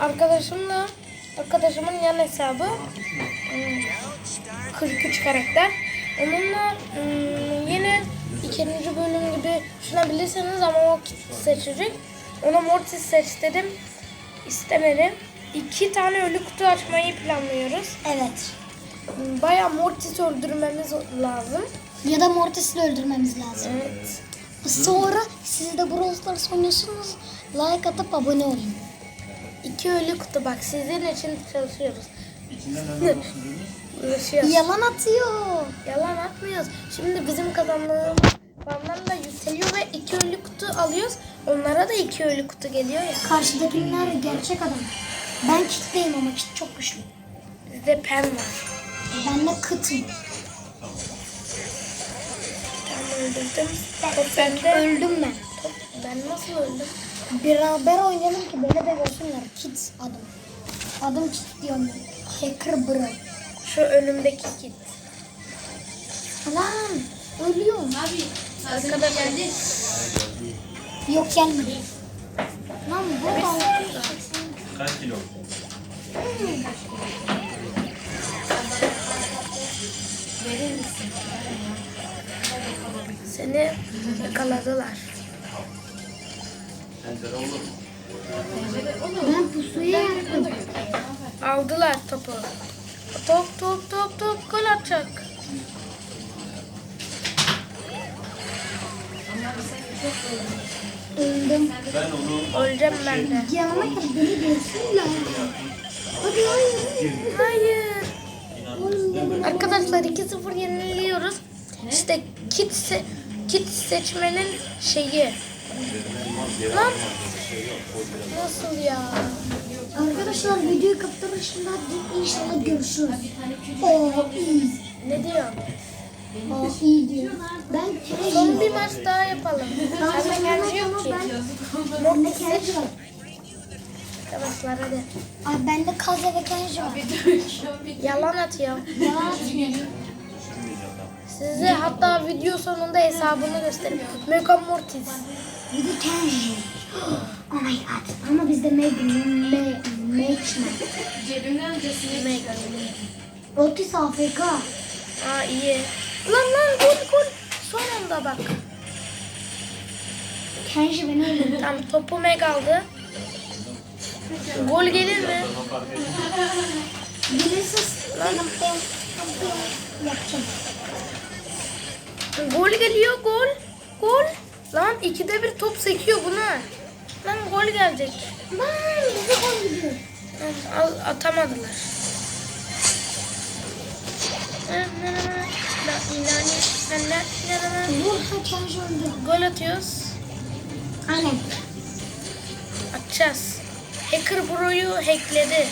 arkadaşımla arkadaşımın yan hesabı hmm, 43 karakter. Onunla hmm, yine ikinci bölüm gibi düşünebilirsiniz ama o seçecek. Ona Mortis seç dedim. İstemedi. İki tane ölü kutu açmayı planlıyoruz. Evet. Hmm, Bayağı Mortis öldürmemiz lazım. Ya da Mortis'i öldürmemiz lazım. Evet. Sonra siz de Brawl Stars oynuyorsunuz. Like atıp abone olun. İki ölü kutu bak sizin için çalışıyoruz. Uğraşıyoruz. Yalan atıyor. Yalan atmıyoruz. Şimdi bizim kazandığımız puanlarla yükseliyor ve iki ölü kutu alıyoruz. Onlara da iki ölü kutu geliyor ya. Karşıdakiler gerçek adam. Ben kitleyim ama kit çok güçlü. Bizde pen var. Ben de kıtım. Ben öldürdüm. Top bende. Öldüm ben. Ben nasıl öldüm? Beraber oynayalım ki beni de görsünler. Kit adım. Adım kit diyorum ben. Hacker bro. Şu önümdeki kit. Lan ölüyorum. Arkadaşlar Yok gelmedi. Lan bu da Kaç kilo? seni yakaladılar. Tencere olur mu? ben pusuya yattım. Aldılar topu. Top top top top gol atacak. Öldüm. Ben onu Öleceğim ben de. Yanıma gel beni görsünler. Hadi hayır. Hayır. Arkadaşlar 2-0 yeniliyoruz. İşte kit, se- kit seçmenin şeyi. Lan nasıl ya? Arkadaşlar videoyu hadi inşallah görüşürüz. Oo iyi. Ne diyor? Oo iyi diyor. Ben Son bir maç daha yapalım. Ben Sende kendi yok ki. Ben, Kenji var. Arkadaşlar hadi. Ay bende Kaze ve Kenji var. Yalan atıyor. Ya Size hatta video sonunda hesabını göstereyim. Mega Mortis. bir de Kenji. Oh my god. Ama bizde Meg, Meg, Meg, Meg. Otis AFK. Aa iyi. Lan lan gol gol. Son anda bak. Kenji beni öldürdü. Tam topu Meg aldı. Gol gelir mi? Gelirsiz. Yapacağım. Gol geliyor gol. Gol. Lan ikide bir top sekiyor buna. Lan gol gelecek. Lan bize gol gidiyor. Al, atamadılar. Gol atıyoruz. Aynen. Atacağız. Hacker Bro'yu hackledi.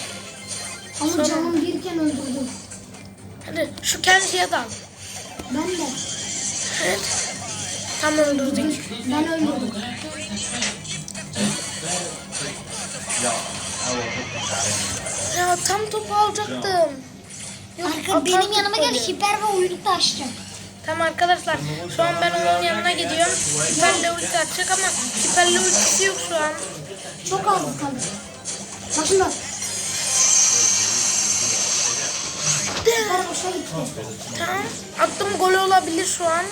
Ama Sonra- canım birken öldürdüm. Hadi şu Kenji'ye dal. Ben de. Evet. Tam öldürdük. Ben öldürdüm. ya tam topu alacaktım. Yok, Arka benim yanıma gel hiper ve uyuruk da açacağım. Tamam arkadaşlar şu an ben onun yanına gidiyorum. Hiperle ulti atacak ama hiperle ultisi yok şu an. Çok az kaldı. Bak şimdi bak. Tamam. Attım gol olabilir şu an.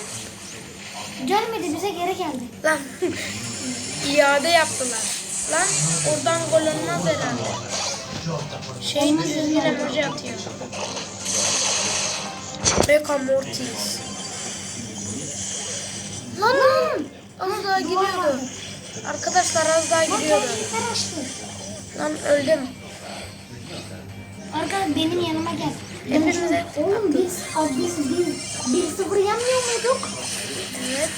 Gelmedi bize geri geldi. Lan iade yaptılar. Lan oradan gol olmaz herhalde. Şey düzgün emoji atıyor. Beka Mortis. Lan lan. Az daha giriyordu. Arkadaşlar az daha açtı. Lan öldüm. Arka benim yanıma gel. Hepimize Oğlum biz, biz bir, bir sıfır yenmiyor muyduk? Evet.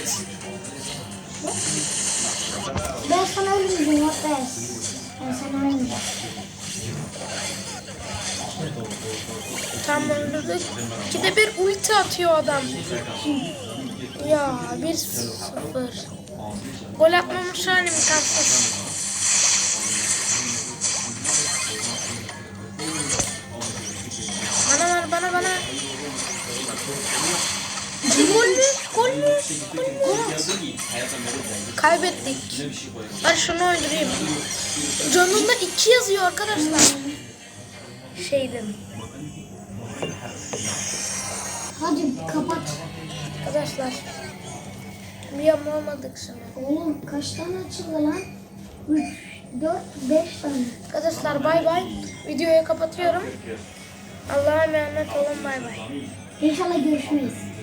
Ben sana ölmeyeceğim yok ben. Sana ölmeyeceğim. Tam öldürdük. İkide bir ulti atıyor adam. Ya bir sıfır. Gol atmamış halim kalsın. Kaybettik. Ben şunu öldüreyim. Canında iki yazıyor arkadaşlar. Şeydim. Hadi kapat. Arkadaşlar. Bir yapamadık şimdi. Oğlum kaç tane açıldı lan? 3, 4, 5 tane. Arkadaşlar bay bay. Videoyu kapatıyorum. Allah'a emanet olun bay bay. İnşallah görüşmeyiz.